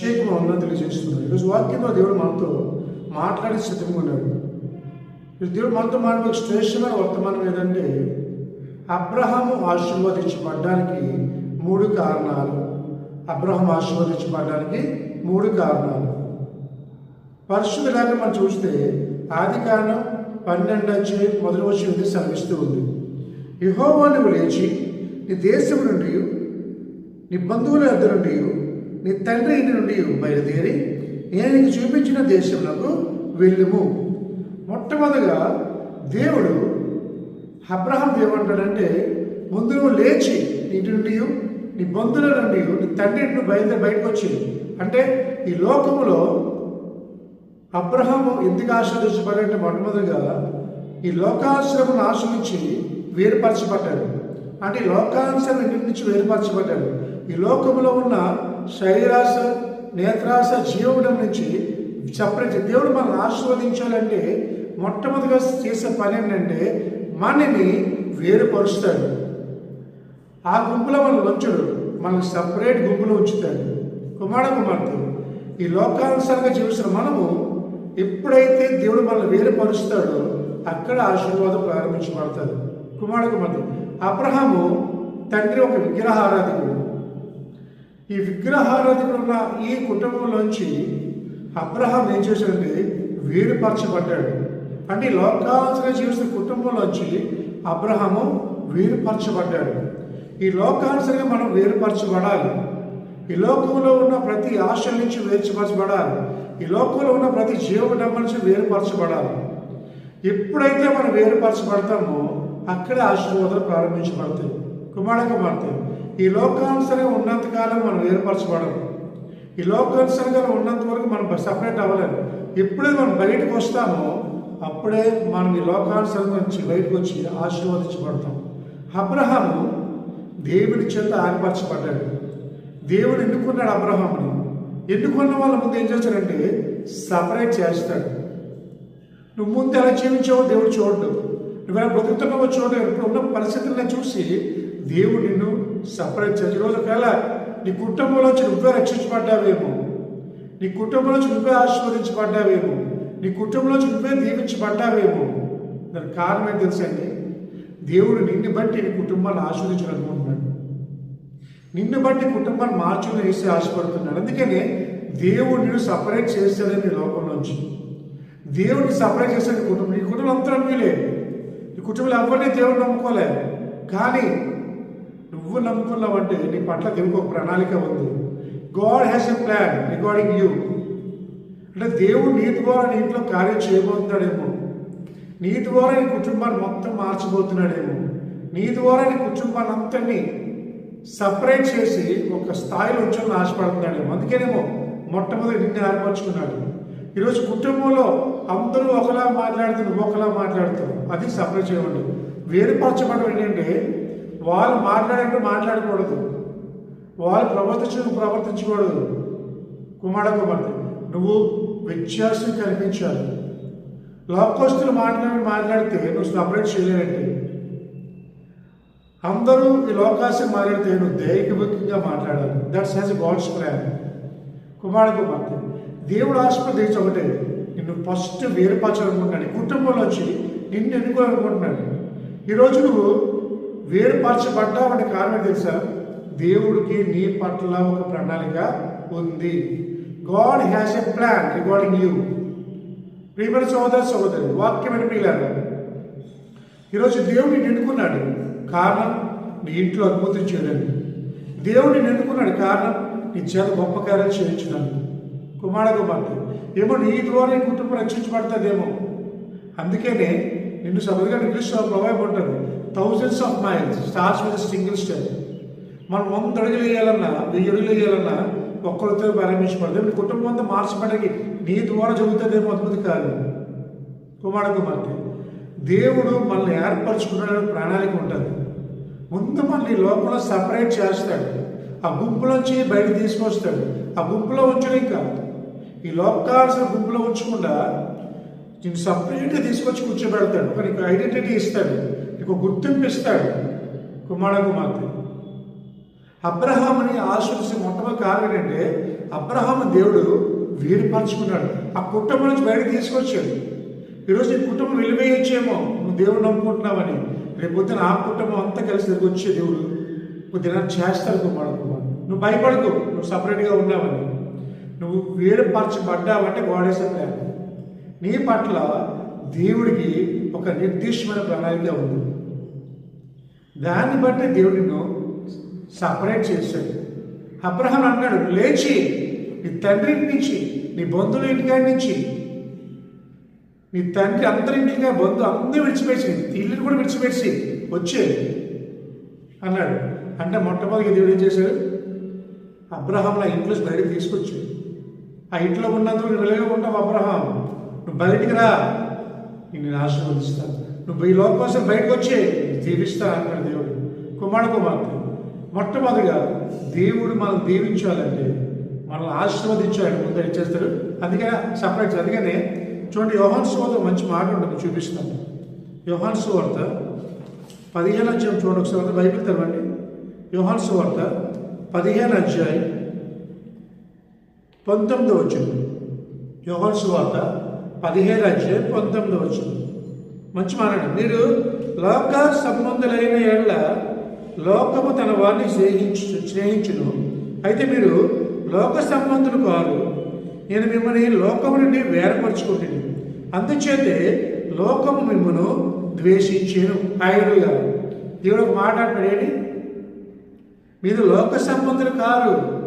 అభిషేకం ఉందని తెలియజేస్తున్నాడు ఈరోజు వాక్యంలో దేవుడు మనతో మాట్లాడి సిద్ధంగా ఉన్నాడు. దేవుడు మనతో మాట్లాడే శ్రేష్టమైన వర్తమానం ఏదంటే అబ్రహాము ఆశీర్వదించబడ్డానికి మూడు కారణాలు. అబ్రహం ఆశీర్వదించబడ్డానికి మూడు కారణాలు. పరిశుద్ధ మనం చూస్తే ఆది కారణం పన్నెండు వచ్చి మొదటి వచ్చి ఉంది సెలవిస్తూ ఉంది. యహోవా లేచి నీ దేశం నుండి నీ బంధువుల ఇద్దరు నుండి నీ తండ్రి ఇంటి నుండి బయలుదేరి నేను నీకు చూపించిన దేశంలో వెళ్ళుము. మొట్టమొదటిగా దేవుడు అబ్రహం ఏమంటాడంటే ముందు నువ్వు లేచి నీ ఇంటి నుండి నీ బంధువుల నుండి నీ తండ్రి నువ్వు బయలుదేరి బయటకు వచ్చి. అంటే ఈ లోకములో అబ్రహము ఎందుకు ఆశ్రదించబడంటే మొట్టమొదటిగా ఈ లోకాశ్రమను ఆశ్రమించి వేరుపరచబడ్డాడు. అంటే ఈ లోకాశ్రమం ఇంటి నుంచి వేరుపరచబడ్డాడు? ఈ లోకంలో ఉన్న శరీరాశ నేత్రాశ జీవడం నుంచి సపరేట్ దేవుడు మనల్ని ఆశీర్వదించాలంటే మొట్టమొదటిగా చేసే పని ఏంటంటే మనని వేరుపరుస్తాడు. ఆ గుంపులో మనం ఉంచడు. మనల్ని సపరేట్ గుంపులో ఉంచుతాడు. కుమార కుమార్తె ఈ లోకానుసారంగా జీవిస్తున్న మనము ఎప్పుడైతే దేవుడు మనల్ని వేరుపరుస్తాడో అక్కడ ఆశీర్వాదం ప్రారంభించబడతాడు. కుమార కుమార్తె అబ్రహాము తండ్రి ఒక విగ్రహారాధికుడు. ఈ విగ్రహారాధికుడు ఉన్న ఈ కుటుంబంలోంచి అబ్రహాం ఏం చేశాడంటే వేరుపరచబడ్డాడు. అంటే ఈ లోకానుసారంగా జీవిస్తున్న కుటుంబంలోంచి అబ్రహాము వేరుపరచబడ్డాడు. ఈ లోకానుసరిగా మనం వేరుపరచబడాలి. ఈ లోకంలో ఉన్న ప్రతి ఆశ నుంచి వేర్చపరచబడాలి ఈ లోకంలో ఉన్న ప్రతి జీవడం నుంచి వేరుపరచబడాలి. ఎప్పుడైతే మనం వేరుపరచబడతామో అక్కడే ఆశీర్వాదాలు ప్రారంభించబడతాయి. కుమార కుమార్తె ఈ లోకానుసరంగా ఉన్నంతకాలం మనం వేరుపరచబడము ఈ లోకానుసరంగా ఉన్నంత వరకు మనం సపరేట్ అవ్వలేము. ఎప్పుడే మనం బయటకు వస్తామో అప్పుడే మనం ఈ లోకానుసరంగా నుంచి బయటకు వచ్చి ఆశీర్వదించబడతాం. అబ్రహాము దేవుడి చేత ఆరిపరచబడ్డాడు దేవుడు ఎన్నుకున్నాడు అబ్రహాముని? ఎన్నుకున్న వాళ్ళ ముందు ఏం చేస్తాడంటే సపరేట్ చేస్తాడు. నువ్వు ముందు ఎలా జీవించావో దేవుడు చూడడు. నువ్వు ఎలా బ్రతుకుతున్నావో చూడడు. ఇప్పుడు ఉన్న పరిస్థితులను చూసి దేవుడు నిన్ను సపరేట్ చేసి ఈరోజు ఒకవేళ నీ కుటుంబంలోంచి నువ్వే రక్షించబడ్డావేమో నీ కుటుంబంలోంచి నువ్వే ఆశీర్వదించబడ్డావేమో నీ కుటుంబంలోంచి నువ్వే దీవించబడ్డావేమో. దానికి కారణం ఏంటి తెలుసండి దేవుడు నిన్ను బట్టి నీ కుటుంబాన్ని ఆశీర్వదించాలనుకుంటున్నాడు. నిన్ను బట్టి కుటుంబాన్ని మార్చుకుని వేసి ఆశపడుతున్నాడు అందుకనే దేవుడు నిన్ను సపరేట్ చేస్తాడని నీ లోకంలోంచి దేవుడిని సపరేట్ చేస్తాడు నీ కుటుంబం నీ కుటుంబం అంతా నమ్మలే. నీ కుటుంబంలో ఎవరిని దేవుడు నమ్ముకోలే. కానీ నువ్వు నమ్ముకున్నావంటే నీ పట్ల దేవుడికి ఒక ప్రణాళిక ఉంది. God has a plan regarding you అంటే దేవుడు నీ ద్వారా నీ ఇంట్లో కార్యం చేయబోతున్నాడేమో. నీ ద్వారా నీ కుటుంబాన్ని మొత్తం మార్చబోతున్నాడేమో. నీ ద్వారా నీ కుటుంబాన్ని అంతని సపరేట్ చేసి ఒక స్థాయిలో ఉంచాలని ఆశపడుతున్నాడేమో. అందుకేనేమో మొట్టమొదటి నిన్ను ఏర్పరచుకున్నాడు ఈరోజు కుటుంబంలో అందరూ ఒకలా మాట్లాడుతూ నువ్వు ఒకలా మాట్లాడుతావు. అది సపరేట్ చేయండి వేరుపరచబడడం ఏంటంటే వాళ్ళు మాట్లాడంటూ మాట్లాడకూడదు. వాళ్ళు ప్రవర్తించు ప్రవర్తించకూడదు. కుమార కుమార్తె నువ్వు వ్యత్యాసం కనిపించాలి. లోకస్తులు మాట్లాడి మాట్లాడితే నువ్వు సపరేట్ చేయలేనండి అందరూ ఈ లోకాశం మాట్లాడితే నువ్వు దైవికంగా మాట్లాడాలి. దట్స్ హ్యాస్ గాడ్స్ ప్లాన్ కుమార కుమార్తె దేవుడు ఆస్పత్రి ఒకటే నిన్ను ఫస్ట్ వేరుపరచాలనుకుంటున్నాడు. ఈ వచ్చి నిన్ను ఎన్నుకోవాలనుకుంటున్నాడు. ఈరోజు నువ్వు వేరుపరచబడ్డావంటే కారణం తెలుసా? దేవుడికి నీ పట్ల ఒక ప్రణాళిక ఉంది. God has a plan regarding you ప్రియమైన సోదర సోదరి వాక్యమైన ప్రియులారా ఈరోజు దేవుడిని నిండుకున్నాడు కారణం నీ ఇంట్లో అద్భుతం చేయడానికి. దేవుడిని నిండుకున్నాడు కారణం నీ చేత గొప్ప కార్యాలు చేయించడానికి. కుమార కుమార్తె ఏమో నీ ద్వారా కుటుంబం రక్షించబడుతుందేమో. అందుకనే నిన్ను సభలుగా ఇంగ్లీష్ ప్రభావం ఉంటారు thousands of miles stars with single step మనం వంద అడుగులు వేయాలన్నా వెయ్యి అడుగులు వేయాలన్నా ఒక్కరితో ప్రారంభించబడదు మీ కుటుంబం అంతా మార్చబడకి నీ ద్వారా జరుగుతుందేమో అద్భుత కాదు. కుమార కుమార్తె దేవుడు మనల్ని ఏర్పరచుకున్నాడని ప్రణాళిక ఉంటుంది. ముందు మనల్ని లోపల సపరేట్ చేస్తాడు. ఆ గుంపులోంచి బయట తీసుకొస్తాడు. ఆ గుంపులో ఉంచడం కాదు. ఈ లోకాల్సిన గుంపులో ఉంచకుండా నేను సపరేట్గా తీసుకొచ్చి కూర్చోబెడతాడు. ఒక ఐడెంటిటీ ఇస్తాడు. ఒక గుర్తింపు ఇస్తాడు కుమార కుమార్తె. అబ్రహాముని ఆశ్రయించిన మొట్టమొదటి కారణం ఏంటంటే అబ్రహాము దేవుడు వీడిపరచుకున్నాడు ఆ కుటుంబం నుంచి బయటకు తీసుకొచ్చాడు. ఈరోజు ఈ కుటుంబం వెలివేయొచ్చేమో నువ్వు దేవుడు నమ్ముకుంటున్నావని. రేపు పొద్దున ఆ కుటుంబం అంతా కలిసి తిరిగి వచ్చే దేవుడు కొద్దిగా చేస్తారు కుమారుడు నువ్వు భయపడకు నువ్వు సపరేట్గా ఉన్నావని. నువ్వు వేరుపరచబడ్డావంటే వాడేసే ప్లాన్ నీ పట్ల దేవుడికి ఒక నిర్దిష్టమైన ప్రణాళిక ఉంది. దాన్ని బట్టి దేవుడిని సపరేట్ చేశాడు. అబ్రహం అన్నాడు లేచి నీ తండ్రి నుంచి నీ బంధువుల ఇంటికాడి నుంచి నీ తండ్రి అందరి ఇంటిగా బంధు అందరూ విడిచిపెట్టి ఇల్లుని కూడా విడిచిపెట్టి వచ్చే అన్నాడు. అంటే మొట్టమొదటి దేవుడు ఏం చేశాడు? అబ్రహాం ఆ ఇంట్లో బయటకు తీసుకొచ్చాడు. ఆ ఇంట్లో ఉన్నందుకు నువ్వు వెలుగుగా ఉంటావు అబ్రహాం. నువ్వు బయటికి రా. నేను ఆశీర్వదిస్తాను నువ్వు ఈ లోకం కోసం బయటకు వచ్చే దీవిస్తా అన్నాడు దేవుడు. కుమారుడు కుమార్తె మొట్టమొదటిగా దేవుడు మనం దీవించాలంటే మనల్ని ఆశీర్వదించాడు. ముందు ఏం చేస్తాడు? అందుకనే సపరేట్ అందుకనే చూడండి యోహాన్ సువార్త మంచి మాట ఉంటుంది చూపిస్తాను. యోహాన్ సువార్త పదిహేను అధ్యాయం చూడండి ఒకసారి బైబిల్ తెరవండి. యోహాన్ సువార్త పదిహేను అధ్యాయం పంతొమ్మిది వచ్చింది యోహాన్ సువార్త పదిహేను అధ్యాయం పంతొమ్మిది వచ్చింది. మంచి మాట్లాడు. మీరు లోక సంబంధులైన ఏళ్ళ లోకము తన వారిని స్నేహించు స్నేహించును. అయితే మీరు లోక సంబంధులు కాదు. నేను మిమ్మల్ని లోకము నుండి వేరపరుచుకుంటుంది అందుచేతే లోకము మిమ్మను ద్వేషించాను. ఆయనగా దేవుడు ఒక మాట అంటాడేంటి మీరు లోక సంబంధులు కారు.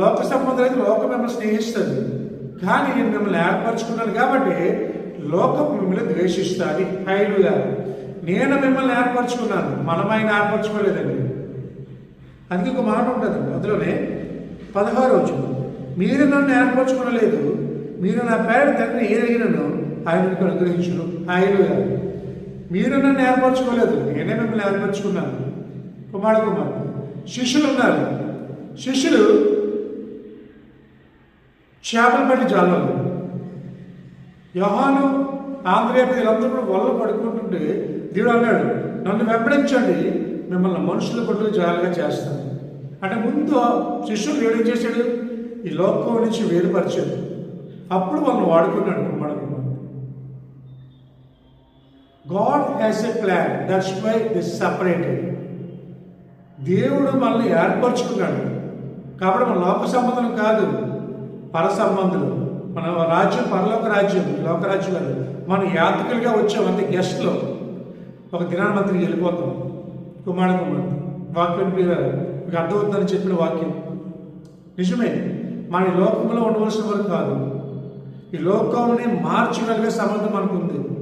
లోక సంబంధులు అయితే లోకం మిమ్మల్ని స్నేహిస్తుంది. కానీ నేను మిమ్మల్ని ఏర్పరచుకున్నాను కాబట్టి లోకం మిమ్మల్ని ద్వేషిస్తుంది. హైలుగా నేను మిమ్మల్ని ఏర్పరచుకున్నాను. మనమైన ఏర్పరచుకోలేదండి. అందుకే ఒక మాట ఉంటుంది. అందులోనే పదహారు వచ్చు మీరు నన్ను ఏర్పరచుకునలేదు. మీరు నా పేరు తండ్రి ఏదైనాను ఆయన మీకు అనుగ్రహించును. గారు మీరు నన్ను ఏర్పరచుకోలేదు. నేనే మిమ్మల్ని ఏర్పరచుకున్నాను. కుమార్ కుమార్ శిష్యులు ఉన్నారు. శిష్యులు చేపలు పట్టి జాలలో యోహాను ఆంధ్రయ వీళ్ళందరూ కూడా వల్ల పడుకుంటుంటే దేవుడు అన్నాడు నన్ను వెంబడించండి మిమ్మల్ని మనుషుల కొట్టు జాలిగా చేస్తాను. అంటే ముందు శిష్యులు దేవుడు ఏం చేశాడు? ఈ లోకం నుంచి వేరుపరిచాడు అప్పుడు వాళ్ళని వాడుకున్నాడు మనం God has a plan that's why this separated దేవుడు మనల్ని ఏర్పరచుకున్నాడు. కాబట్టి మన లోక సంబంధం కాదు. పర సంబంధులు మన రాజ్యం పరలోక రాజ్యం లోక రాజ్యం కాదు. మనం యాత్రికులుగా వచ్చాం అంతే గెస్ట్లో ఒక దినాన్ని మంత్రికి వెళ్ళిపోతాం. కుమార కుమార్ వాక్యం మీద మీకు అర్థమవుతుందని చెప్పిన వాక్యం. నిజమే. మన ఈ లోకంలో ఉండవలసిన వరకు కాదు. ఈ లోకంని మార్చగలిగే సమర్థం మనకు ఉంది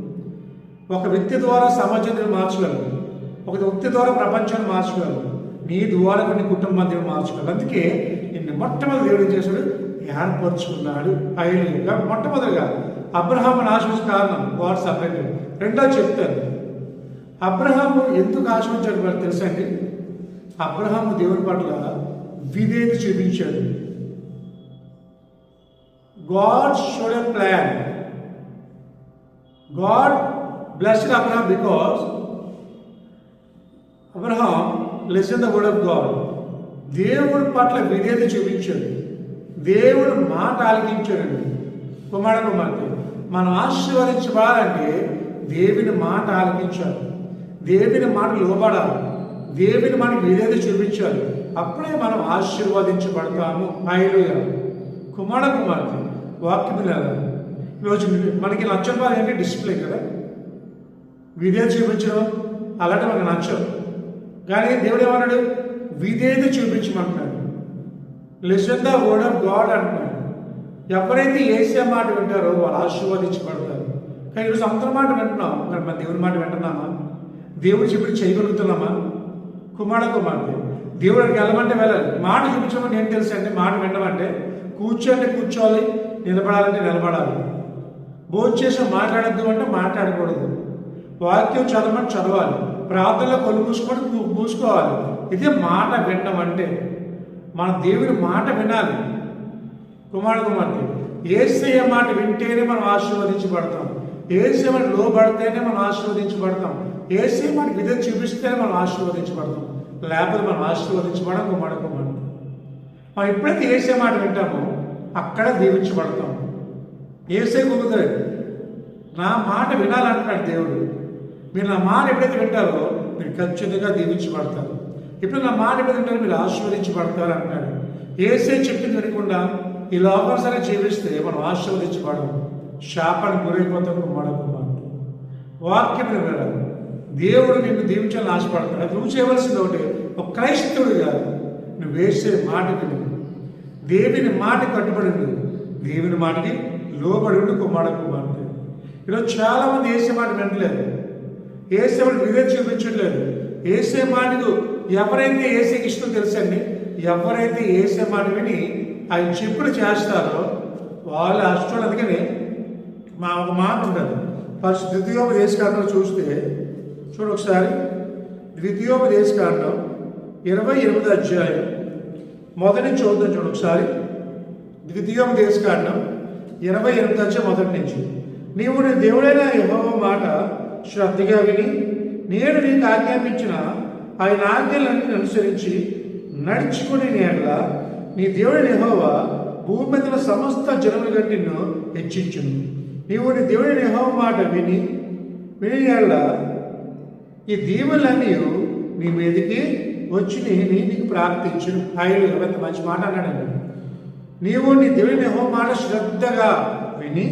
ఒక వ్యక్తి ద్వారా సమాజాన్ని మార్చగలరు ఒక వ్యక్తి ద్వారా ప్రపంచాన్ని మార్చగలరు నీ ద్వారా కొన్ని కుటుంబాన్ని మార్చగలరు అందుకే నిన్ను మొట్టమొదటి దేవుడు చేశాడు? ఏర్పరచుకున్నాడు ఐలుగా మొట్టమొదటిగా. అబ్రహాము ఆశించిన కారణం వాడు సపరేట్. రెండో చెప్తాను అబ్రహాము ఎందుకు ఆశించాడు వాళ్ళు తెలుసా అండి? అబ్రహాము దేవుడి పట్ల విధేయత చూపించాడు. God showed a plan God blessed Abraham because Abraham listen the word of God దేవుడి పట్ల విధేయత చూపించాడు. దేవుడు మాట ఆలకించాడండి. కుమార కుమార్తె మనం ఆశీర్వదించబడాలంటే దేవుని మాట ఆలకించాలి. దేవుని మాట లోబడాలి. దేవుని మనకి ఏదైతే చూపించాలి. అప్పుడే మనం ఆశీర్వదించబడతాము. ఆయన కుమార కుమార్తె వాక్యం ఈరోజు మనకి నచ్చబాలు ఏంటి? డిస్ప్లే కదా. విధేయత చూపించడం అలాంటి మనకు నచ్చదు కానీ దేవుడు ఏమన్నాడు? విధేయత చూపించమంటున్నాడు. Listen the word of God అంటున్నాడు. ఎవరైతే ఏసే మాట వింటారో వాళ్ళు ఆశీర్వదించబడతారు. కానీ ఈరోజు అందరి మాట వింటున్నాం. మరి మన దేవుని మాట వింటున్నామా? దేవుడు చెప్పి చేయగలుగుతున్నామా? కుమార కుమార్తె దేవుడికి వెళ్ళమంటే వెళ్ళాలి. మాట చూపించమని ఏం తెలుసు అంటే మాట వినమంటే కూర్చోంటే కూర్చోవాలి. నిలబడాలంటే నిలబడాలి. భోజనం చేసి మాట్లాడద్దు అంటే మాట్లాడకూడదు. వాక్యం చదవమని చదవాలి. ప్రార్థనలో కొలు మూసుకొని మూసుకోవాలి. ఇదే మాట వినడం అంటే మన దేవుని మాట వినాలి. కుమార కుమార్తె ఏసయ్య మాట వింటేనే మనం ఆశీర్వదించబడతాం. ఏసే మన లోబడితేనే మనం ఆశీర్వదించబడతాం. ఏసే మనకి విధ చూపిస్తేనే మనం ఆశీర్వదించబడతాం. లేకపోతే మనం ఆశీర్వదించబడం కుమార కుమార్తె. మనం ఎప్పుడైతే ఏసే మాట వింటామో అక్కడ దీవించబడతాం. ఏసే కుదురుతాడు నా మాట వినాలంటున్నాడు దేవుడు. మీరు నా మాట ఎప్పుడైతే వింటారో మీరు ఖచ్చితంగా దీవించబడతారు. ఇప్పుడు నా మాట మీద మీరు మీరు ఆశీర్వదించబడతారు అంటున్నాడు. ఏసే చెప్పింది వినకుండా ఈ లోకాసరే జీవిస్తే మనం ఆశీర్వదించబడము. శాపానికి గురైపోతాం మనకు వాక్యం వినరాదు దేవుడు నిన్ను దీవించాలని ఆశపడతాడు. అది నువ్వు చేయవలసింది ఒకటి. ఒక క్రైస్తవుడు కాదు. నువ్వు వేసే మాట విను. దేవుని మాట కట్టుబడి దేవుని మాటకి లోబడి ఉండి కుమ్మాడ కుమార్తె ఈరోజు చాలామంది ఏసే మాట వినట్లేదు. ఏసే మాట విధే చూపించట్లేదు. ఏసే మాటకు ఎవరైతే ఏసీకి ఇష్టం తెలుసండి ఎవరైతే ఏసే మాట విని ఆయన చెప్పుడు చేస్తారో వాళ్ళు అష్టం అందుకని మా ఒక మాట ఉండదు. ఫస్ట్ ద్వితీయోపదేశకాండం చూస్తే చూడు ఒకసారి. ద్వితీయోపదేశకాండం ఇరవై ఎనిమిది అధ్యాయం. మొదటి నుంచి చూద్దాం చూడు ఒకసారి. ద్వితీయోపదేశకాండం ఇరవై ఎనిమిది అధ్యాయం మొదటి నుంచి. నీవు నీ దేవుడైన యెహోవా మాట శ్రద్ధగా విని నేను నీకు ఆజ్ఞాపించిన ఆయన ఆజ్ఞలన్నీ అనుసరించి నడుచుకుని నేల నీ దేవుడి నిహోవా భూమి మీద సమస్త జనముల కంటే నిన్ను హెచ్చించును. నీవు నీ దేవుడి నిహోవ మాట విని విని నేల ఈ దీవులన్నీ నీ మీదకి వచ్చి నేను నీకు ప్రార్థించును ఆయన ఎంత మంచి మాట అన్నాడండి. నీవు నీ దేవుని యెహోవా మాట శ్రద్ధగా విని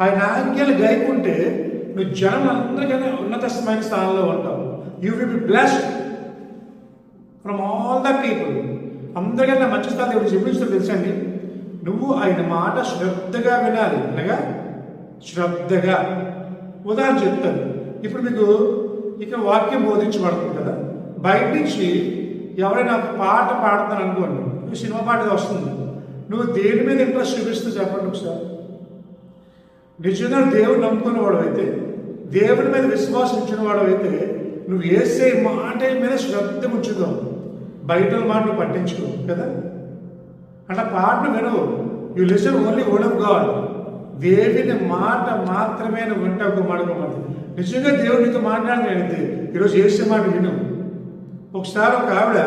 ఆయన ఆజ్ఞలు గైకుంటే నువ్వు జనములందరికన్నా ఉన్నతమైన స్థానంలో ఉంటావు. You will be blessed from all the people అందరికన్నా మంచి స్థాయి దేవుడు చూపించడం తెలుసండి నువ్వు ఆయన మాట శ్రద్ధగా వినాలి. అనగా శ్రద్ధగా. ఉదాహరణ చెప్తాను. ఇప్పుడు మీకు ఇక వాక్యం బోధించబడుతుంది కదా? బయట నుంచి ఎవరైనా ఒక పాట పాడుతాను అనుకోండి నువ్వు సినిమా పాట వస్తుంది. నువ్వు దేని మీద ఇంట్రెస్ట్ చూపిస్తూ చెప్పండి ఒకసారి. నిజంగా దేవుడు నమ్ముకున్న వాడు అయితే దేవుడి మీద విశ్వాసం ఉంచిన వాడు అయితే నువ్వు వేసే మాట మీద శ్రద్ధ ఉంచుతావు బయట మాట నువ్వు పట్టించుకో కదా? అంటే పాటను వినవు. You listen only word of God దేవుని మాట మాత్రమే నువ్వు వింటావు మాట నిజంగా దేవుడు నీతో మాట్లాడలేదు ఈరోజు వేసే మాట విను. ఒకసారి ఒక ఆవిడ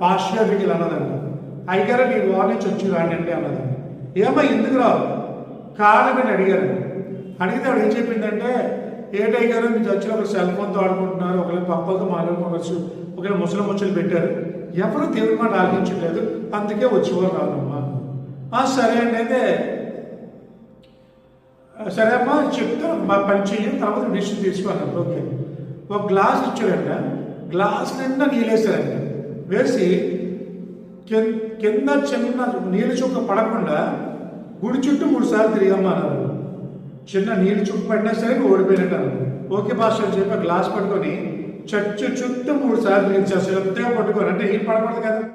పాస్టర్ దగ్గరికి అన్నదంట అయ్యారా నీ వారి నుంచి వచ్చి రాండి అంటే ఏమో ఎందుకు రావు? కారణం అని అడిగారు. అడిగితే ఆవిడ ఏం చెప్పిందంటే ఏ టైగర్ మీరు చర్చిలో ఒకరు సెల్ ఫోన్తో ఆడుకుంటున్నారు ఒకరి పప్పలతో మాట్లాడుకోవచ్చు ఒకరి ముసలి ముచ్చలు పెట్టారు. ఎవరు దేవుడి మాట ఆలోచించలేదు అందుకే వచ్చేవారు రాదమ్మా సరే అండి అయితే. సరే అమ్మా చెప్తాను. మా పని చెయ్యి తర్వాత డిసిషన్ తీసుకోవాలి ఓకే. ఒక గ్లాస్ ఇచ్చాడంట. గ్లాస్ నిండా నీళ్ళు వేసి కింద చిన్న నీళ్ళు చుక్క పడకుండా గుడి చుట్టూ మూడు సార్లు తిరిగమ్మా నాకు చిన్న నీళ్ళు చుక్కు పడినా సరే నువ్వు ఓడిపోయినట్టు ఓకే భాష చెప్పి గ్లాస్ పట్టుకొని చచ్చు చుట్టూ మూడు సార్లు తిరిగి శ్రద్ధగా పట్టుకొని అంటే ఏం పడకూడదు కదా.